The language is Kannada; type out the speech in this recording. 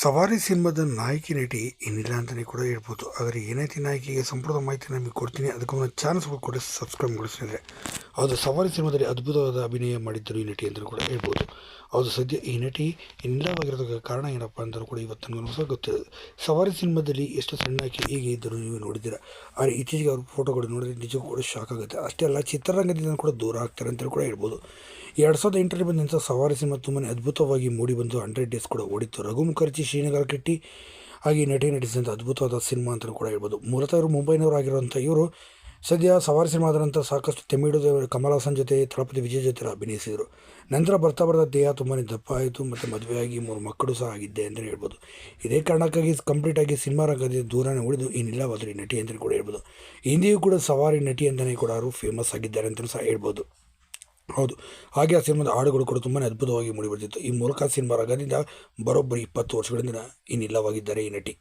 ಸವಾರಿ ಸಿನಿಮಾದ ನಾಯಕಿ ನಟಿ ಏನಿಲ್ಲ ಅಂತಲೇ ಕೂಡ ಹೇಳ್ಬೋದು. ಆದರೆ ಏನೈತಿ ನಾಯಕಿಗೆ? ಸಂಪೂರ್ಣ ಮಾಹಿತಿ ನಿಮಗೆ ಕೊಡ್ತೀನಿ. ಅದಕ್ಕೊಂದು ಚಾನ್ಸ್ ಕೂಡ ಸಬ್ಸ್ಕ್ರೈಬ್ ಮಾಡಿಸಿದ್ರೆ ಹೌದು, ಸವಾರಿ ಸಿನಿಮಾದಲ್ಲಿ ಅದ್ಭುತವಾದ ಅಭಿನಯ ಮಾಡಿದ್ದರು ಈ ನಟಿ ಅಂತಲೂ ಕೂಡ ಹೇಳ್ಬೋದು. ಹೌದು, ಸದ್ಯ ಈ ನಟಿ ಇನ್ನಿಲ್ಲವಾಗಿರೋದಕ್ಕೆ ಕಾರಣ ಏನಪ್ಪ ಅಂತಲೂ ಕೂಡ ಇವತ್ತು ನನಗೂ ಸಹ ಗೊತ್ತಿದೆ ಸವಾರಿ ಸಿನಿಮಾದಲ್ಲಿ ಎಷ್ಟು ಸಣ್ಣ ಹೀಗೆ ಇದ್ದರು ನೀವು ನೋಡಿದ್ದೀರಾ? ಆದರೆ ಇತ್ತೀಚೆಗೆ ಅವ್ರ ಫೋಟೋಗಳು ನೋಡಿದ್ರೆ ನಿಜಕ್ಕೂ ಕೂಡ ಶಾಕ್ ಆಗುತ್ತೆ. ಅಷ್ಟೇ ಅಲ್ಲ, ಚಿತ್ರರಂಗದಿಂದ ಕೂಡ ದೂರ ಆಗ್ತಾರೆ ಅಂತಲೂ ಕೂಡ ಹೇಳ್ಬೋದು. ಎರಡು ಸಾವಿರದ ಎಂಟರಲ್ಲಿ ಬಂದಂಥ ಸವಾರಿ ಸಿನಿಮಾ ತುಂಬಾ ಅದ್ಭುತವಾಗಿ ಮೂಡಿ ಬಂದು ಹಂಡ್ರೆಡ್ ಡೇಸ್ ಕೂಡ ಓಡಿತ್ತು. ರಘು ಮುಖರ್ಜಿ, ಶ್ರೀನಗರ ಕೆಟ್ಟಿ ಹಾಗೆ ನಟಿ ನಟಿಸಿದಂಥ ಅದ್ಭುತವಾದ ಸಿನಿಮಾ ಅಂತಲೂ ಕೂಡ ಹೇಳ್ಬೋದು. ಮೂಲತಃ ಇವರು ಮುಂಬೈನವರು ಆಗಿರುವಂಥ ಇವರು ಸದ್ಯ ಸವಾರಿ ಸಿನಿಮಾದ ನಂತರ ಸಾಕಷ್ಟು ತಮಿಳು ಕಮಲ್ ಹಾಸನ್ ಜೊತೆ ತಳಪತಿ ವಿಜಯ್ ಜೊತೆ ಅಭಿನಯಿಸಿದರು. ನಂತರ ಬರ್ತಾ ಬರ್ತಾ ದೇಹ ತುಂಬಾ ದಪ್ಪ ಆಯಿತು ಮತ್ತು ಮದುವೆಯಾಗಿ ಮೂರು ಮಕ್ಕಳು ಸಹ ಆಗಿದ್ದೆ ಅಂತಲೇ ಹೇಳ್ಬೋದು. ಇದೇ ಕಾರಣಕ್ಕಾಗಿ ಕಂಪ್ಲೀಟಾಗಿ ಸಿನಿಮಾ ರಂಗದಿಂದ ದೂರನೇ ಉಳಿದು ಈ ನಟಿ ಅಂತಲೇ ಕೂಡ ಹೇಳ್ಬೋದು. ಹಿಂದಿಯೂ ಕೂಡ ಸವಾರಿ ನಟಿ ಅಂತಲೇ ಕೂಡ ಅವರು ಫೇಮಸ್ ಆಗಿದ್ದಾರೆ ಅಂತಲೂ ಸಹ ಹೇಳ್ಬೋದು. ಹೌದು, ಹಾಗೆ ಆ ಸಿನಿಮಾದ ಹಾಡುಗಳು ಕೂಡ ತುಂಬಾ ಅದ್ಭುತವಾಗಿ ಮೂಡಿಬರ್ತಿತ್ತು ಈ ಮೂಲಕ ಸಿನಿಮಾ ರಂಗದಿಂದ ಬರೋಬ್ಬರಿ ಇಪ್ಪತ್ತು ವರ್ಷಗಳಿಂದ ಇನ್ನಿಲ್ಲವಾಗಿದ್ದಾರೆ ಈ ನಟಿ.